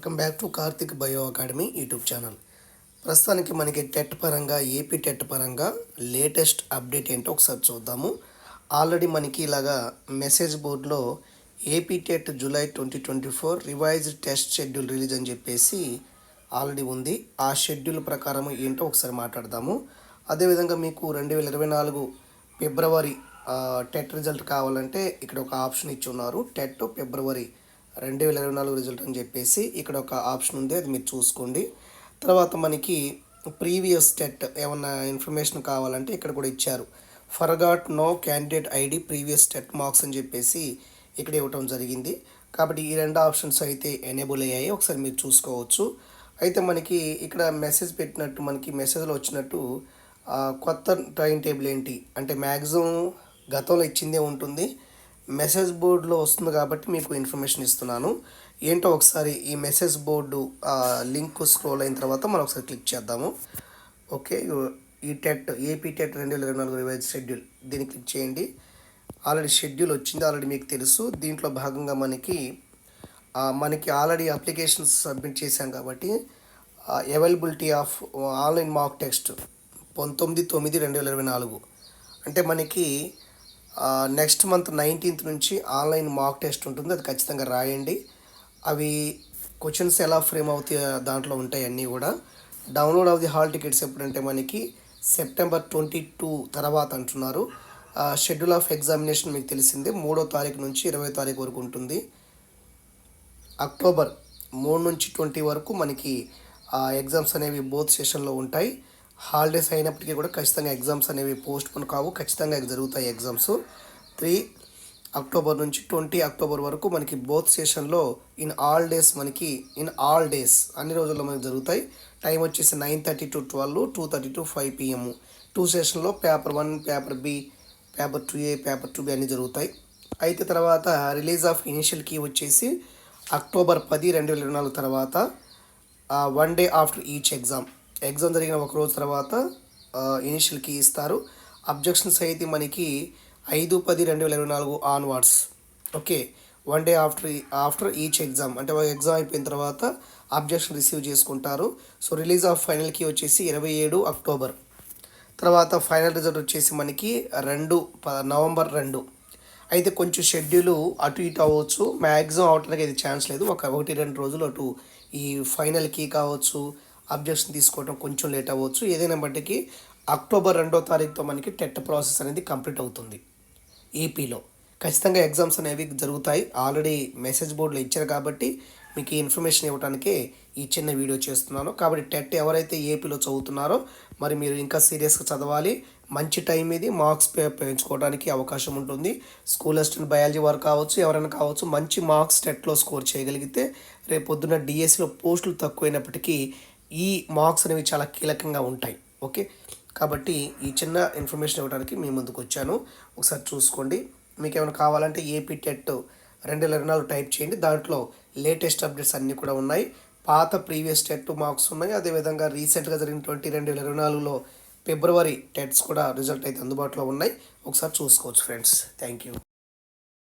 Welcome back to Karthik bio academy YouTube channel. ప్రస్తుతానికి మనకి TET పరంగా ఏపీ టెట్ పరంగా లేటెస్ట్ అప్డేట్ ఏంటో ఒకసారి చూద్దాము. ఆల్రెడీ మనకి ఇలాగా మెసేజ్ బోర్డులో AP TET July twenty twenty four revised test schedule release అని చెప్పేసి ఆల్రెడీ ఉంది. ఆ షెడ్యూల్ ప్రకారం ఏంటో ఒకసారి మాట్లాడదాము. అదేవిధంగా మీకు రెండు వేల ఇరవై నాలుగు ఫిబ్రవరి టెట్ రిజల్ట్ కావాలంటే ఇక్కడ ఒక ఆప్షన్ ఇచ్చి ఉన్నారు. టెట్ ఫిబ్రవరి రెండు వేల ఇరవై నాలుగు రిజల్ట్ అని చెప్పేసి ఇక్కడ ఒక ఆప్షన్ ఉంది అది మీరు చూసుకోండి. తర్వాత మనకి ప్రీవియస్ టెట్ ఏమన్నా ఇన్ఫర్మేషన్ కావాలంటే ఇక్కడ కూడా ఇచ్చారు. Forgot no candidate ID previous TET marks అని చెప్పేసి ఇక్కడ ఇవ్వటం జరిగింది. కాబట్టి ఈ రెండు ఆప్షన్స్ అయితే ఎనేబుల్ అయ్యాయి ఒకసారి మీరు చూసుకోవచ్చు. అయితే మనకి ఇక్కడ మెసేజ్ పెట్టినట్టు మనకి మెసేజ్లో వచ్చినట్టు కొత్త టైం టేబుల్ ఏంటి? అంటే మ్యాక్సిమం గతంలో ఇచ్చిందే ఉంటుంది. మెసేజ్ బోర్డులో వస్తుంది కాబట్టి మీకు ఇన్ఫర్మేషన్ ఇస్తున్నాను. ఏంటో ఒకసారి ఈ మెసేజ్ బోర్డు లింక్ స్క్రోల్ అయిన తర్వాత మనం ఒకసారి క్లిక్ చేద్దాము. ఓకే ఈ టెట్ ఏపీ టెట్ రెండు వేల ఇరవై నాలుగు రివైజ్ షెడ్యూల్. దీన్ని క్లిక్ చేయండి. ఆల్రెడీ షెడ్యూల్ వచ్చింది ఆల్రెడీ మీకు తెలుసు. దీంట్లో భాగంగా మనకి మనకి ఆల్రెడీ అప్లికేషన్స్ సబ్మిట్ చేశాం కాబట్టి availability of online mock text పంతొమ్మిది తొమ్మిది రెండు వేల ఇరవై నాలుగు. అంటే మనకి నెక్స్ట్ మంత్ నైన్టీన్త్ నుంచి ఆన్లైన్ మాక్ టెస్ట్ ఉంటుంది. అది ఖచ్చితంగా రాయండి. అవి క్వశ్చన్స్ ఎలా ఫ్రేమ్ అవుతాయి దాంట్లో ఉంటాయి అన్నీ కూడా. Download of the hall tickets ఎప్పుడంటే మనకి సెప్టెంబర్ ట్వంటీ టూ తర్వాత అంటున్నారు. షెడ్యూల్ ఆఫ్ ఎగ్జామినేషన్ మీకు తెలిసిందే. మూడో తారీఖు నుంచి ఇరవై తారీఖు వరకు ఉంటుంది. అక్టోబర్ మూడు నుంచి ట్వంటీ వరకు మనకి ఎగ్జామ్స్ అనేవి బోత్ సెషన్లో ఉంటాయి. హాలిడేస్ అయినప్పటికీ కూడా ఖచ్చితంగా ఎగ్జామ్స్ అనేవి పోస్ట్ పోన్ కావు. ఖచ్చితంగా జరుగుతాయి ఎగ్జామ్స్. త్రీ అక్టోబర్ నుంచి ట్వంటీ అక్టోబర్ వరకు మనకి బోత్ సెషన్లో ఇన్ ఆల్ డేస్ మనకి ఇన్ ఆల్ డేస్ అన్ని రోజుల్లో మనకి జరుగుతాయి. టైం వచ్చేసి nine thirty to twelve two thirty to five PM. Two సెషన్లో paper one paper B paper two A paper two B అన్నీ జరుగుతాయి. అయితే తర్వాత రిలీజ్ ఆఫ్ ఇనిషియల్ కీ వచ్చేసి అక్టోబర్ పది రెండు వేల ఇరవై నాలుగు తర్వాత one day after each exam. Exam జరిగిన ఒక రోజు తర్వాత ఇనిషియల్ కీ ఇస్తారు. అబ్జెక్షన్స్ అయితే మనకి ఐదు పది రెండు వేల ఇరవై నాలుగు onwards okay one day after after each exam అంటే ఒక ఎగ్జామ్ అయిపోయిన తర్వాత అబ్జెక్షన్ రిసీవ్ చేసుకుంటారు. So release of final key వచ్చేసి ఇరవై ఏడు అక్టోబర్ తర్వాత ఫైనల్ రిజల్ట్ వచ్చేసి మనకి రెండు ప- నవంబర్ రెండు. అయితే కొంచెం షెడ్యూల్ అటు ఇటు అవ్వచ్చు. మ్యాక్సిమం అవటానికి అయితే ఛాన్స్ లేదు. ఒక ఒకటి రెండు రోజులు అటు ఈ ఫైనల్ కీ కావచ్చు. అబ్జెక్షన్ తీసుకోవడం కొంచెం లేట్ అవ్వచ్చు. ఏదైనా బట్టికి అక్టోబర్ రెండో తారీఖుతో మనకి టెట్ ప్రాసెస్ అనేది కంప్లీట్ అవుతుంది ఏపీలో. ఖచ్చితంగా ఎగ్జామ్స్ అనేవి జరుగుతాయి. ఆల్రెడీ మెసేజ్ బోర్డులో ఇచ్చారు కాబట్టి మీకు ఈ ఇన్ఫర్మేషన్ ఇవ్వడానికే ఈ చిన్న వీడియో చేస్తున్నాను. కాబట్టి టెట్ ఎవరైతే ఏపీలో చదువుతున్నారో మరి మీరు ఇంకా సీరియస్గా చదవాలి. మంచి టైం ఇది. మార్క్స్ పెంచుకోవడానికి అవకాశం ఉంటుంది. స్కూల్ అసిస్టెంట్ బయాలజీ వారు కావచ్చు ఎవరైనా కావచ్చు మంచి మార్క్స్ టెట్లో స్కోర్ చేయగలిగితే రేపు పొద్దున్న డిఎస్సిలో పోస్టులు తక్కువైనప్పటికీ ఈ మార్క్స్ అనేవి చాలా కీలకంగా ఉంటాయి. ఓకే? కాబట్టి ఈ చిన్న ఇన్ఫర్మేషన్ ఇవ్వడానికి మీ ముందుకు వచ్చాను. ఒకసారి చూసుకోండి. మీకు ఏమైనా కావాలంటే ఏపీ టెట్ రెండు వేల ఇరవై నాలుగు టైప్ చేయండి. దాంట్లో లేటెస్ట్ అప్డేట్స్ అన్నీ కూడా ఉన్నాయి. పాత ప్రీవియస్ టెట్ మార్క్స్ ఉన్నాయి. అదేవిధంగా రీసెంట్గా జరిగినటువంటి రెండు వేల ఇరవై నాలుగులో ఫిబ్రవరి టెట్స్ కూడా రిజల్ట్ అయితే అందుబాటులో ఉన్నాయి. ఒకసారి చూసుకోవచ్చు ఫ్రెండ్స్. Thank you.